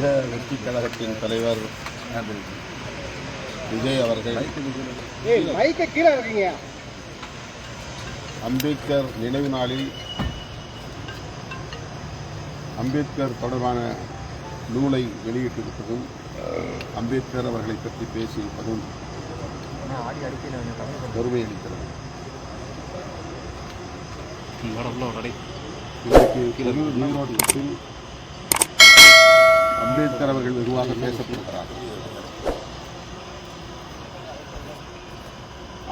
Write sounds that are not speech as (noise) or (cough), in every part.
தமிழக வெற்றி கழகத்தின் தலைவர் விஜய் அவர்கள். ஏய் மைக்க கீழே இருக்கீங்க அம்பேத்கர் நினைவு நாளில் அம்பேத்கர் தொடர்பான நூலை வெளியிட்டிருப்பதும் அம்பேத்கர் அவர்களை பற்றி பேசியிருப்பதும் பெருமை அளிக்கிறது. இன்றைக்கு நீரோட்டத்தில் அம்பேத்கர் அவர்கள் வெகுவாக பேசப்படுகிறார்.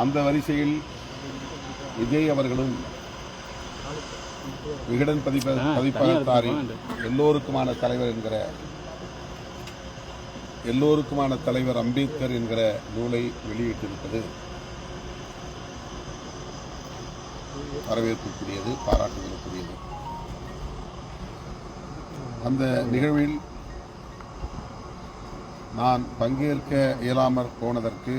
அந்த வரிசையில் விஜய் அவர்களும் விகடன் பதிப்ப பதிப்பகத்தாரின் எல்லோருக்குமான தலைவர் என்கிற எல்லோருக்குமான தலைவர் அம்பேத்கர் என்கிற நூலை வெளியிட்டிருப்பது வரவேற்புக்குரியது பாராட்டுதலுக்குரியது. அந்த நிகழ்வில் நான் பங்கேற்க இயலாமற் போனதற்கு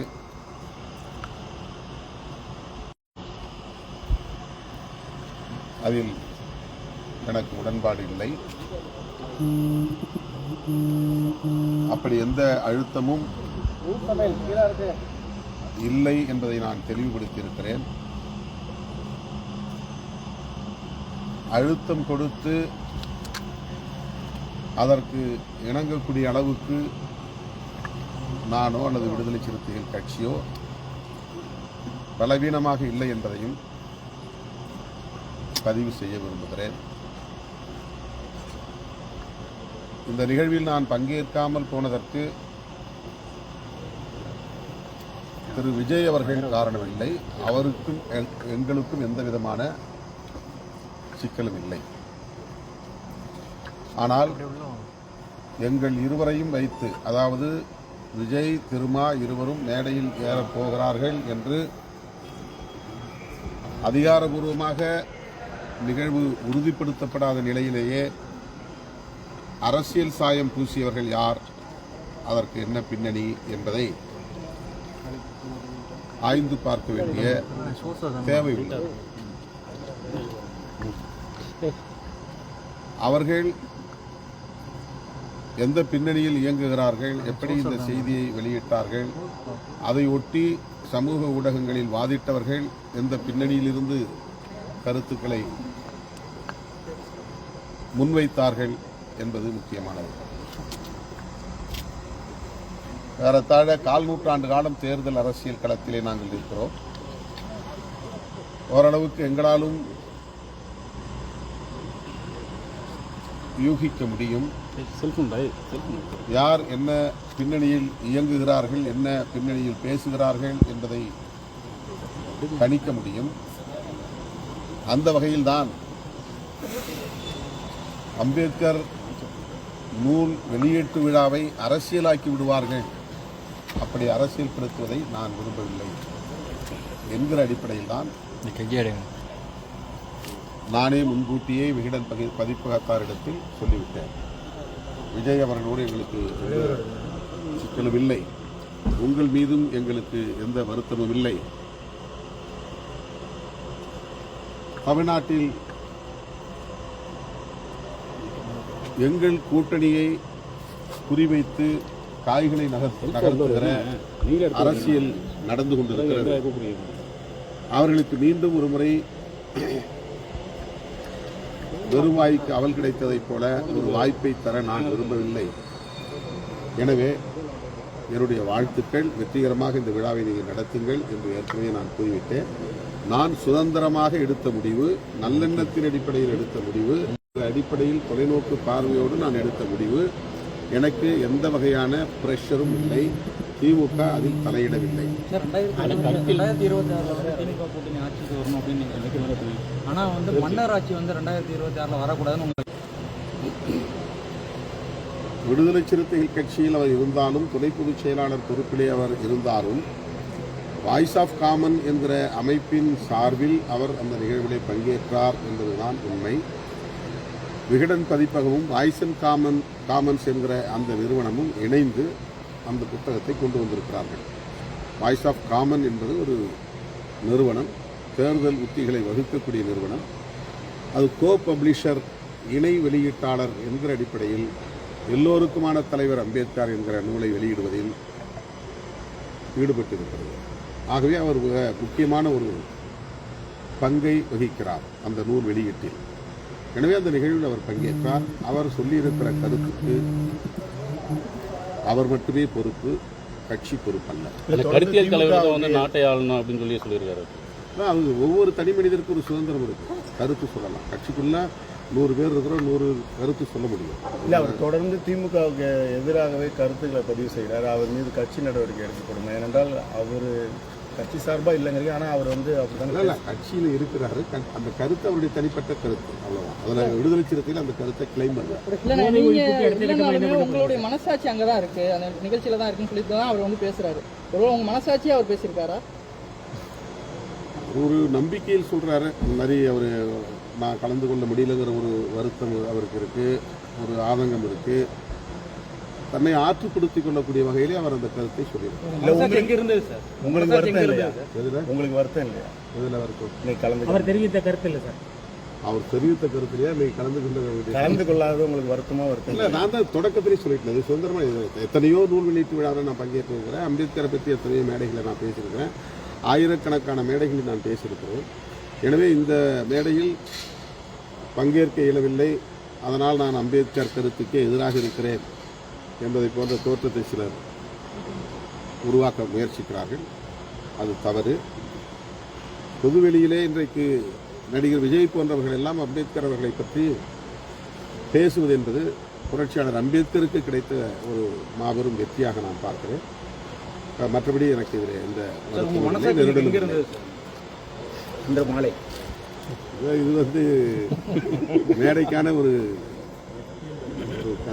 அதில் எனக்கு உடன்பாடு இல்லை. அப்படி எந்த அழுத்தமும் இல்லை என்பதை நான் தெளிவுபடுத்தியிருக்கிறேன். அழுத்தம் கொடுத்து அதற்கு இணங்கக்கூடிய அளவுக்கு நானோ அல்லது விடுதலை சிறுத்தைகள் கட்சியோ பலவீனமாக இல்லை என்பதையும் பதிவு செய்ய விரும்புகிறேன். இந்த நிகழ்வில் நான் பங்கேற்காமல் போனதற்கு திரு விஜய் அவர்கள் காரணமில்லை. அவருக்கும் எங்- எங்களுக்கும் எந்த விதமான சிக்கலும் இல்லை. ஆனால் எங்கள் இருவரையும் வைத்து அதாவது விஜய் திருமா இருவரும் மேடையில் ஏறப் போகிறார்கள் என்று அதிகாரபூர்வமாக நிகழ்வு உறுதிப்படுத்தப்படாத நிலையிலேயே அரசியல் சாயம் பூசியவர்கள் யார்? அதற்கு என்ன பின்னணி என்பதை ஆய்ந்து பார்க்க வேண்டிய தேவை உள்ளது. அவர்கள் எந்த பின்னணியில் இயங்குகிறார்கள் எப்படி இந்த செய்தியை வெளியிட்டார்கள் அதை ஒட்டி சமூக ஊடகங்களில் வாதிட்டவர்கள் எந்த பின்னணியிலிருந்து கருத்துக்களை முன்வைத்தார்கள் என்பது முக்கியமானது. ஏறத்தாழ கால் நூற்றாண்டு காலம் தேர்தல் அரசியல் களத்திலே நாங்கள் இருக்கிறோம் ஓரளவுக்கு எங்களாலும் யூகிக்க முடியும். யார் என்ன பின்னணியில் இயங்குகிறார்கள் என்ன பின்னணியில் பேசுகிறார்கள் என்பதை கணிக்க முடியும். அந்த வகையில்தான் அம்பேத்கர் நூல் வெளியீட்டு விழாவை அரசியலாக்கி விடுவார்கள். அப்படி அரசியல்படுத்துவதை நான் விரும்பவில்லை என்கிற அடிப்படையில் தான் நானே முன்கூட்டியே விகடன் பதி பதிப்பகத்தாரிடத்தில் சொல்லிவிட்டேன். விஜய் அவர்களோடு எங்களுக்கு சிக்கலும் இல்லை உங்கள் மீதும் எங்களுக்கு எந்த வருத்தமும் இல்லை. தமிழ்நாட்டில் எங்கள் கூட்டணியை குறிவைத்து காய்களை நகர்த்து நகர்த்துகிற அரசியல் நடந்து கொண்டிருக்கிறது. அவர்களுக்கு மீண்டும் ஒரு முறை வெறுவாய்க்கு அவல் கிடைத்ததைப் போல ஒரு வாய்ப்பை தர நான் விரும்பவில்லை. எனவே என்னுடைய வாழ்த்துக்கள். வெற்றிகரமாக இந்த விழாவை நீங்கள் நடத்துங்கள் என்று ஏற்கனவே நான் கூறிவிட்டேன். நான் சுதந்திரமாக எடுத்த முடிவு நல்லெண்ணத்தின் அடிப்படையில் எடுத்த முடிவு அடிப்படையில் தொலைநோக்கு பார்வையோடு நான் எடுத்த முடிவு. எனக்கு எந்த வகையான பிரஷரும் இல்லை. திமுக அதில் தலையிடவில்லை. ரெண்டாயிரத்தி இருபத்தி ஆறில் வந்து திமுக கூட்டணி ஆட்சிக்கு வரணும் அப்படின்னு நீங்கள் நினைக்கிறீங்க ஆனால் வந்து மன்னர் ஆட்சி வந்து ரெண்டாயிரத்தி இருபத்தி ஆறில் வரக்கூடாதுன்னு உங்களுக்கு விடுதலை சிறுத்தைகள் கட்சியில் அவர் இருந்தாலும் துணை பொதுச் செயலாளர் பொறுப்பிலே அவர் இருந்தாலும் வாய்ஸ் ஆஃப் காமன் என்கிற அமைப்பின் சார்பில் அவர் அந்த நிகழ்விலே பங்கேற்றார் என்பதுதான் உண்மை. விகடன் பதிப்பகமும் வாய்ஸ் அண்ட் காமன் காமன்ஸ் என்கிற அந்த நிறுவனமும் இணைந்து அந்த புத்தகத்தை கொண்டு வந்திருக்கிறார்கள். வாய்ஸ் ஆஃப் காமன் என்பது ஒரு நிறுவனம் தேர்தல் உத்திகளை வகுக்கக்கூடிய நிறுவனம். அது கோ பப்ளிஷர் இணை வெளியீட்டாளர் என்கிற அடிப்படையில் எல்லோருக்குமான தலைவர் அம்பேத்கர் என்கிற நூலை வெளியிடுவதில் ஈடுபட்டிருக்கிறது. ஆகவே அவர் மிக முக்கியமான ஒரு பங்கை வகிக்கிறார் அந்த நூல் வெளியீட்டில். எனவே அந்த நிகழ்வில் அவர் பங்கேற்றார். அவர் சொல்லியிருக்கிற கருத்துக்கு அவர் மட்டுமே பொறுப்பு கட்சி பொறுப்பல்ல அந்த கருத்தியல் தலைவர் வந்து நாட்டை ஆளணும் அப்படின்னு சொல்லி சொல்லியிருக்காரு அது ஒவ்வொரு தனி மனிதருக்கும் ஒரு சுதந்திரம் இருக்கு. கருத்து சொல்லலாம். கட்சிக்குள்ள நூறு பேர் இருக்கிறோம் நூறு கருத்து சொல்ல முடியும். இல்ல அவர் தொடர்ந்து திமுகவுக்கு எதிராகவே கருத்துக்களை பதிவு செய்கிறார் அவர் மீது கட்சி நடவடிக்கை எடுக்கப்படும். ஏனென்றால் அவர் கட்சி சார்பா இல்லைங்கிறீங்க ஆனா அவர் வந்து இல்ல, அப்படிதான் இல்ல கட்சியில் இருக்கிறாரு. க- அந்த கருத்து அவருடைய தனிப்பட்ட கருத்து அவ்வளவுதான். அதுல விடுதலை சிறுத்தையில் அந்த கருத்தை கிளைம் இல்லைனாலுமே உங்களுடைய மனசாட்சி அங்கே தான் இருக்கு. அந்த நிகழ்ச்சியில தான் இருக்குன்னு சொல்லிட்டு தான் அவர் வந்து பேசுறாரு. ஒருவேளை உங்க மனசாட்சியே அவர் பேசியிருக்காரா? ஒரு நம்பிக்கையில் சொல்றாரு. அந்த மாதிரி அவர் நான் கலந்து கொள்ள முடியலங்கிற ஒரு வருத்தம் அவருக்கு இருக்கு. ஒரு ஆதங்கம் இருக்கு. தன்னை ஆற்றுப்படுத்திக் கொள்ளக்கூடிய வகையிலே அவர் அந்த கருத்தை சொல்லியிருக்கார். இல்ல உங்களுக்கு எங்க இருந்தது சார். உங்களுக்கு வருத்தம் இல்லையா? எதுல? உங்களுக்கு வருத்தம் இல்லையா? எதுல வருத்தம் கலந்து அவர் தெரிவித்த கருத்து இல்லை சார். அவர் தெரிவித்த கருத்திலேயே இன்னைக்கு கலந்து கொள்ள வேண்டிய கலந்து கொள்ளாத உங்களுக்கு வருத்தமா வருத்தம்? இல்ல நான் தான் தொடக்கத்திலே சொல்லிட்டேன் இது சுதந்திரமா இது எத்தனையோ நூல் வெளியீட்டு விழாவில் நான் பங்கேற்றிருக்கிறேன். அம்பேத்கரை பற்றி எத்தனையோ மேடைகளை நான் பேசியிருக்கிறேன். ஆயிரக்கணக்கான மேடைகளில் நான் பேசியிருக்கிறேன். எனவே இந்த மேடையில் பங்கேற்க இயலவில்லை. அதனால் நான் அம்பேத்கர் கருத்துக்கே எதிராக இருக்கிறேன். என்பதை போன்ற தோற்றத்தை சிலர் உருவாக்க முயற்சிக்கிறார்கள். அது தவறு. பொதுவெளியிலே இன்றைக்கு நடிகர் விஜய் போன்றவர்கள் எல்லாம் அம்பேத்கர் அவர்களை பற்றி பேசுவது என்பது புரட்சியாளர் அம்பேத்கருக்கு கிடைத்த ஒரு மாபெரும் வெற்றியாக நான் பார்க்கிறேன். மற்றபடி எனக்கு இதில். இந்த மாலை? இது- இது வந்து (laughs) மேடைக்கான ஒரு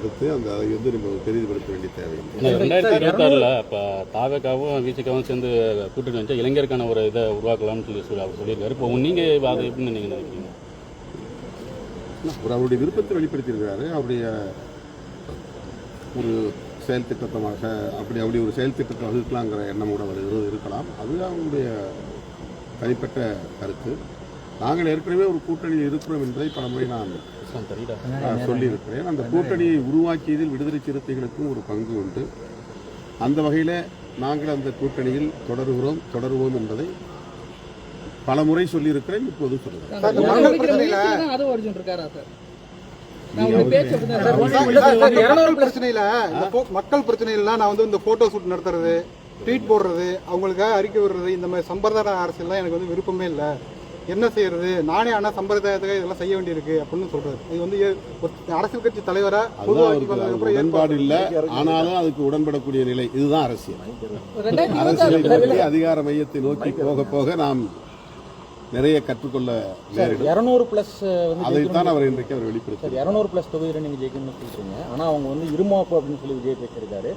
கருத்து அந்த அதை வந்து நம்ம பெரிதுபடுத்த வேண்டிய தேவையில்லை ரெண்டாயிரத்தி இருபத்தாறுல இப்போ தாவக்காவும் விசிகாவும் சேர்ந்து கூட்டணி வச்சா இளைஞருக்கான ஒரு இதை உருவாக்கலாம்னு சொல்லி சொல்லி அவர் சொல்லியிருக்காரு. இப்போ நீங்க அதை எப்படின்னு நீங்க நினைக்கிறீங்க? அவர் அவருடைய விருப்பத்தை வெளிப்படுத்தியிருக்கிறாரு. அவருடைய ஒரு செயல் திட்டத்தமாக அப்படி அப்படி ஒரு செயல் திட்டத்தை வகுக்கலாங்கிற எண்ணம் கூட அவர் இரு- இருக்கலாம். அது அவருடைய தனிப்பட்ட கருத்து. நாங்கள் ஏற்கனவே ஒரு கூட்டணியில் இருக்கிறோம் என்பதை பல முறை நான் சொல்லியிருக்கிறேன். அந்த கூட்டணியை உருவாக்கியதில் விடுதலை சிறுத்தைகளுக்கும் ஒரு பங்கு உண்டு. அந்த வகையில் நாங்கள் அந்த கூட்டணியில் தொடருகிறோம் தொடருவோம் என்பதை பல முறை சொல்லியிருக்கிறேன் இப்போது சொல்லுகிறேன் மக்கள் பிரச்சனையில நான் வந்து இந்த போட்டோ ஷூட் நடத்துறது ட்வீட் போடுறது அவங்களுக்காக அறிக்கை விடுறது இந்த மாதிரி சம்பிரதாய அரசியல்லாம் எனக்கு வந்து விருப்பமே இல்லை. என்ன செய்யறது? நானே ஆனா சம்பிரதாயத்துக்காக இதெல்லாம் செய்ய வேண்டியிருக்கு அப்படின்னு சொல்றாரு. இது வந்து அரசியல் கட்சி தலைவரா அதுதான் பொதுவாக்கி அவருக்கு வந்ததுக்கு அது அப்புறம் உடன்பாடு இல்லை. ஆனாலும் அதுக்கு உடன்படக்கூடிய நிலை. இதுதான் அரசியல். அரசியலை அதிகார மையத்தை நோக்கி போக போக நாம் நிறைய கற்றுக்கொள்ள நேரிடும். இரநூறு பிளஸ் வந்து அதைத்தான் அவர் இன்றைக்கு அவர் வெளிப்படுத்தி இரநூறு பிளஸ் தொகுதியில் நீங்கள் ஜெயிக்கணும்னு சொல்றீங்க. ஆனால் அவங்க வந்து இருமாப்பு அப்படின்னு சொல்லி விஜய் பேசியிருக்காரு.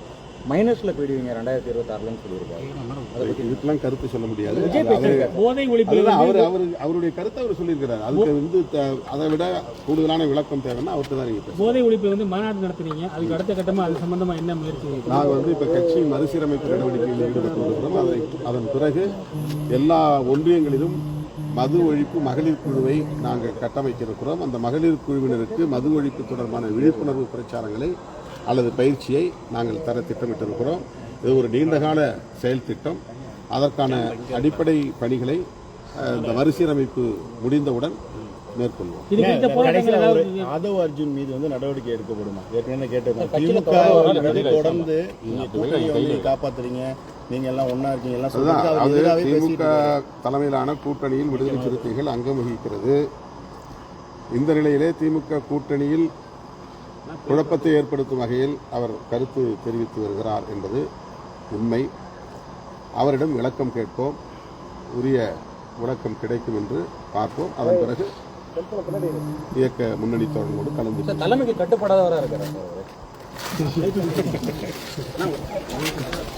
மைனஸ்ல போயிடுவீங்க ரெண்டாயிரத்தி இருபத்தாறுலன்னு சொல்லியிருக்காரு. இதுக்கெல்லாம் கருத்து சொல்ல முடியாது? போதை அதுதான் அவர் அவர் அவருடைய கருத்தை அவர் சொல்லியிருக்கிறார். அதுக்கு வந்து அதை விட கூடுதலான விளக்கம் தேவைன்னா அவர்கிட்ட தான் நீங்க பேசணும். போதை ஒழிப்பு வந்து மாநாடு நடத்துறீங்க. அதுக்கு அடுத்த கட்டமா அது சம்பந்தமா என்ன முயற்சி நாங்கள் வந்து இப்போ கட்சி மறுசீரமைப்பு நடவடிக்கைகளில் ஈடுபட்டு வருகிறோம் அதை அதன் பிறகு எல்லா ஒன்றியங்களிலும் மது ஒழிப்பு மகளிர் குழுவை நாங்கள் கட்டமைக்க இருக்கிறோம் அந்த மகளிர் குழுவினருக்கு மது ஒழிப்பு தொடர்பான விழிப்புணர்வு பிரச்சாரங்களை அல்லது பயிற்சியை நாங்கள் தர திட்டமிட்டிருக்கிறோம். இது ஒரு நீண்டகால செயல் திட்டம். அதற்கான அடிப்படை பணிகளை இந்த மறுசீரமைப்பு முடிந்தவுடன் மேற்கொள்வோம். ஆதவ் அர்ஜுன் மீது வந்து நடவடிக்கை எடுக்கப்படுமா? ஏற்கனவே திமுக தொடர்ந்து காப்பாத்துறீங்க. நீங்க எல்லாம் ஒண்ணா இருக்கீங்க. எல்லாம் திமுக. தலைமையிலான கூட்டணியில் விடுதலை சிறுத்தைகள் அங்கம் வகிக்கிறது. இந்த நிலையிலே திமுக கூட்டணியில் குழப்பத்தை ஏற்படுத்தும் வகையில் அவர் கருத்து தெரிவித்து வருகிறார் என்பது உண்மை. அவரிடம் விளக்கம் கேட்போம். உரிய விளக்கம் கிடைக்கும் என்று பார்ப்போம். அதன் பிறகு இயக்க முன்னணி தோழர்களோடு கலந்து தலைமைக்கு கட்டுப்படாதவராக இருக்கிறார் (laughs)